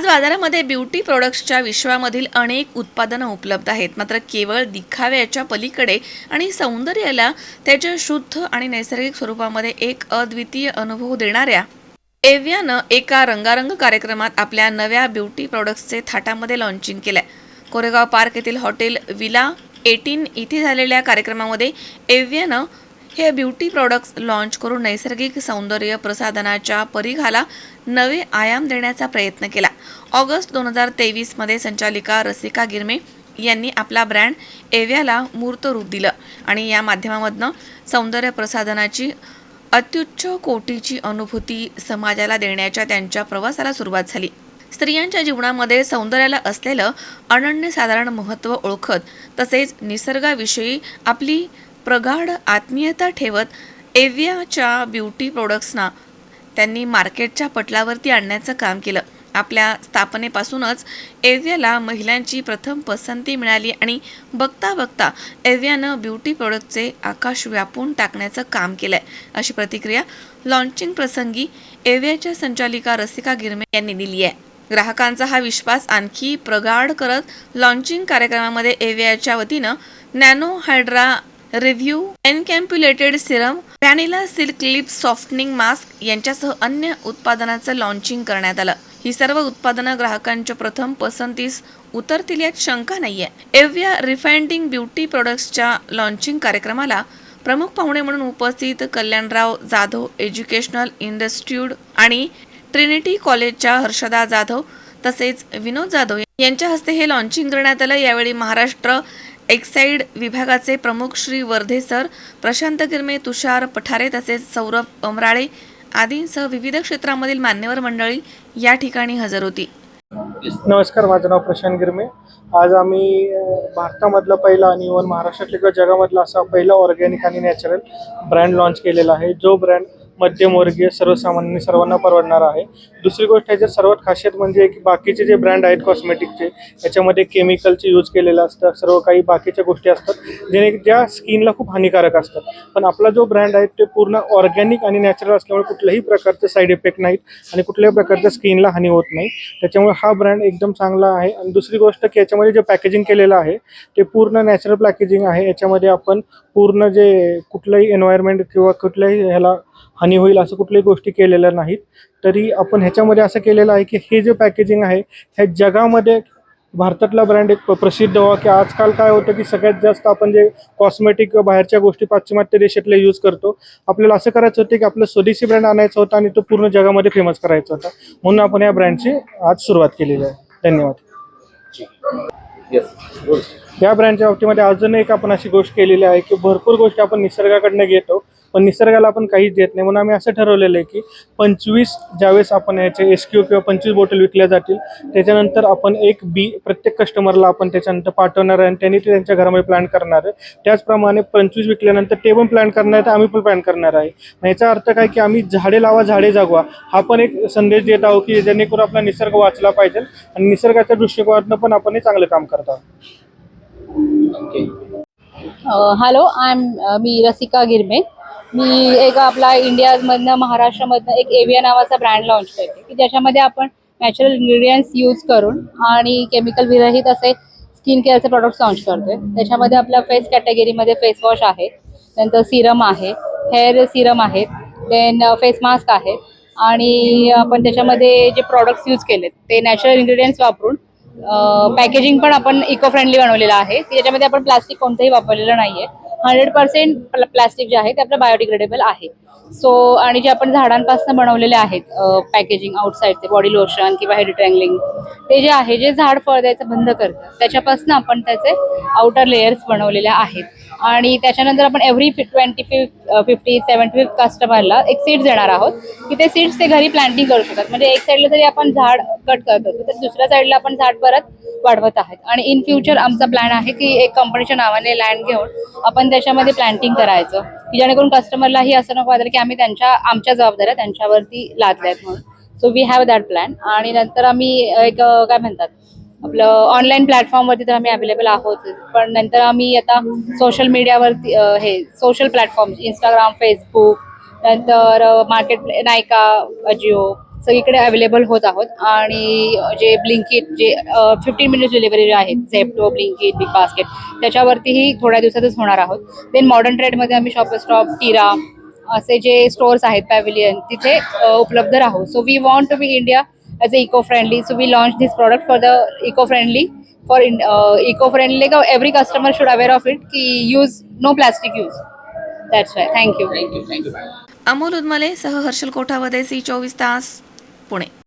आज बाजारामध्ये ब्युटी प्रोडक्ट्सच्या विश्वामधील अनेक उत्पादनं उपलब्ध आहेत. मात्र केवळ दिखाव्याच्या पलीकडे आणि सौंदर्याला त्याच्या शुद्ध आणि नैसर्गिक स्वरूपामध्ये एक अद्वितीय अनुभव देणाऱ्या एव्यानं एका रंगारंग कार्यक्रमात आपल्या नव्या ब्युटी प्रोडक्ट्सचे थाटामध्ये लॉन्चिंग केलंय. कोरेगाव पार्क येथील हॉटेल विला एटीन इथे झालेल्या कार्यक्रमामध्ये एव्यानं हे ब्युटी प्रोडक्ट्स लॉन्च करून नैसर्गिक सौंदर्य प्रसाधनाच्या परिघाला नवे आयाम देण्याचा प्रयत्न केला. ऑगस्ट दोन हजार तेवीसमध्ये संचालिका रसिका गिरमे यांनी आपला ब्रँड एव्याला मूर्त रूप दिलं आणि या माध्यमामधनं सौंदर्य प्रसाधनाची अत्युच्च कोटीची अनुभूती समाजाला देण्याच्या त्यांच्या प्रवासाला सुरुवात झाली. स्त्रियांच्या जीवनामध्ये सौंदर्याला असलेलं अनन्यसाधारण महत्त्व ओळखत तसेच निसर्गाविषयी आपली प्रगाढ आत्मीयता ठेवत एव्याच्या ब्युटी प्रोडक्ट्सना त्यांनी मार्केटच्या पटलावरती आणण्याचं काम केलं. आपल्या स्थापनेपासूनच एव्हियाला महिलांची प्रथम पसंती मिळाली आणि बघता बघता एव्हियानं ब्युटी प्रोडक्टचे आकाश व्यापून टाकण्याचं काम केलंय. अशी प्रतिक्रिया लॉन्चिंग प्रसंगी एव्हियाच्या संचालिका रसिका गिरमे यांनी दिली आहे. ग्राहकांचा हा विश्वास आणखी प्रगाढ करत लॉन्चिंग कार्यक्रमामध्ये एव्हियाच्या वतीनं nano hydra review encapsulated serum vanilla silk lip softening mask यांच्यासह अन्य उत्पादनाचं लॉन्चिंग करण्यात आलं. ही सर्व उत्पादनं ग्राहकांच्या प्रथम पसंतीस उतरतील यात शंका नाहीये. एव्या रिफायंडिंग ब्युटी प्रोडक्ट्सच्या लॉन्चिंग कार्यक्रमाला प्रमुख पाहुणे म्हणून उपस्थित कल्याणराव जाधव एज्युकेशनल इन्स्टिट्यूट आणि ट्रिनिटी कॉलेजच्या हर्षदा जाधव तसेच विनोद जाधव यांच्या हस्ते हे लॉन्चिंग करण्यात आलं. यावेळी महाराष्ट्र एक्साईड विभागाचे प्रमुख श्री वर्धे सर प्रशांत गिरमे तुषार पठारे तसेच सौरभ अमराळे आदींसह विविध क्षेत्रामधील मान्यवर मंडळी या ठिकाणी हजर होती. नमस्कार माझं नाव प्रशांत गिरमे. आज आम्ही भारतामधलं भारतामधला पहिला आणि इव्हन महाराष्ट्रातला किंवा जगामधला असा पहिला ऑर्गॅनिक आणि नॅचरल ब्रँड लॉन्च केलेला आहे. जो ब्रँड मध्यमवर्गीय सर्वसामान्य सर्वांना परवडणार आहे. दुसरी गोष्ट ह्याच्यात सर्वात खासियत म्हणजे की बाकीचे जे ब्रँड आहेत कॉस्मेटिकचे याच्यामध्ये केमिकलचे यूज केलेलं असतं. सर्व काही बाकीच्या गोष्टी असतात जेणे ज्या स्किनला खूप हानिकारक असतात. पण आपला जो ब्रँड आहे ते पूर्ण ऑर्गॅनिक आणि नॅचरल असल्यामुळे कुठल्याही प्रकारचे साईड इफेक्ट नाहीत आणि कुठल्याही प्रकारच्या स्किनला हानी होत नाही. त्याच्यामुळे हा ब्रँड एकदम चांगला आहे. आणि दुसरी गोष्ट की याच्यामध्ये जे पॅकेजिंग केलेलं आहे ते पूर्ण नॅचरल पॅकेजिंग आहे. याच्यामध्ये आपण पूर्ण जे कुठलंही एन्व्हायरमेंट किंवा कुठल्याही ह्याला हानी होईल असं कुठल्याही गोष्टी केलेल्या नाहीत. तरी आपण ह्याच्यामध्ये असं केलेलं आहे की हे जे पॅकेजिंग आहे ह्या जगामध्ये भारतातला ब्रँड एक प्रसिद्ध व्हावा. की आजकाल काय होतं की सगळ्यात जास्त आपण जे कॉस्मेटिक बाहेरच्या गोष्टी पाश्चिमात्य देशातले यूज करतो आपल्याला असं करायचं होतं की आपलं स्वदेशी ब्रँड आणायचा होता आणि तो पूर्ण जगामध्ये फेमस करायचा होता. म्हणून आपण या ब्रँडची आज सुरुवात केलेली आहे. धन्यवाद. या ब्रँडच्या बाबतीमध्ये अजून एक आपण अशी गोष्ट केलेली आहे की भरपूर गोष्टी आपण निसर्गाकडनं घेतो. पण निसर्गाला आपण काहीच देत नाही. म्हणून आम्ही असं ठरवलेलं आहे की पंचवीस ज्यावेळेस आपण याचे एस क्यू किंवा पंचवीस बॉटल विकल्या जातील त्याच्यानंतर आपण एक बी प्रत्येक कस्टमरला आपण त्याच्यानंतर पाठवणार आहे आणि त्यांनी ते त्यांच्या घरामध्ये प्लॅन करणार आहे. त्याचप्रमाणे पंचवीस विकल्यानंतर ते पण प्लॅन करणार आहे तर आम्ही पण प्लॅन करणार आहे. मग याचा अर्थ काय की आम्ही झाडे लावा झाडे जागवा हा पण एक संदेश देत आहोत की जेणेकरून आपला निसर्ग वाचला पाहिजे आणि निसर्गाच्या दृष्टिकोनातून पण आपण हे चांगलं काम करत आहोत. हॅलो आय एम मी रसिका गिरमे. मी एक आपला इंडियामधनं महाराष्ट्रामधनं एक एविया नावाचा ब्रँड लॉन्च करते की ज्याच्यामध्ये आपण नॅचरल इन्ग्रेडियंट्स यूज करून आणि केमिकल विरहित असे स्किन केअरचे प्रॉडक्ट्स लॉन्च करतोय. त्याच्यामध्ये आपल्या फेस कॅटेगरीमध्ये फेस वॉश आहे नंतर सिरम आहे हेअर सिरम आहेत देन फेस मास्क आहेत आणि आपण त्याच्यामध्ये जे प्रॉडक्ट्स यूज केलेत ते नॅचरल इन्ग्रेडियंट्स वापरून uh, पॅकेजिंग पण आपण इको फ्रेंडली बनवलेलं आहे. की ज्याच्यामध्ये आपण प्लास्टिक कोणतंही वापरलेलं नाहीये. हंड्रेड पर्सेंट प्लास्टिक जे आहे ते आपलं बायोडिग्रेडेबल आहे. सो आणि जे आपण झाडांपासून बनवलेले आहेत पॅकेजिंग आउटसाईडचे बॉडी लोशन किंवा हेड ट्रँगलिंग ते जे आहे जे झाड फळ द्यायचं बंद करतं त्याच्यापासून आपण त्याचे आउटर लेयर्स बनवलेले आहेत. आणि त्याच्यानंतर आपण every twenty fifth fifty seventy fifth कस्टमरला एक सीड्स देणार आहोत. की ते सीड्स ते घरी प्लांटिंग करू शकतात. म्हणजे एक साईडला जरी आपण झाड कट करत असतो तर दुसऱ्या साईडला आपण झाड परत वाढवत आहेत. आणि इन फ्युचर आमचा प्लॅन आहे की एक कंपनीच्या नावाने लँड घेऊन आपण त्याच्यामध्ये प्लांटिंग करायचं. की जेणेकरून कस्टमरलाही असं नको वाटेल की आम्ही त्यांच्या आमच्या जबाबदाऱ्या त्यांच्यावरती लादल्या आहेत म्हणून. So we have that plan आणि नंतर आम्ही एक काय म्हणतात? आपलं ऑनलाईन प्लॅटफॉर्मवरती तर आम्ही अवेलेबल आहोत पण नंतर आम्ही आता सोशल मीडियावरती हे सोशल प्लॅटफॉर्म इंस्टाग्राम फेसबुक नंतर मार्केट नायका अजिओ सगळीकडे अवेलेबल होत आहोत. आणि जे ब्लिंकिट जे फिफ्टीन मिनिट्स डिलिव्हरी जे आहेत झेप्टो ब्लिंकिट बिग बास्केट त्याच्यावरतीही थोड्या दिवसातच होणार आहोत. देन मॉडर्न ट्रेडमध्ये आम्ही शॉप स्टॉप टिरा असे जे स्टोअर्स आहेत पॅव्हिलियन तिथे उपलब्ध राहू. So we want to be India as a eco friendly so we launch this product for the eco friendly for eco friendly का every customer should aware of it की use no plastic use that's why thank you Amol Udamale सह Harshal Kothawade C चोवीस तास पुणे.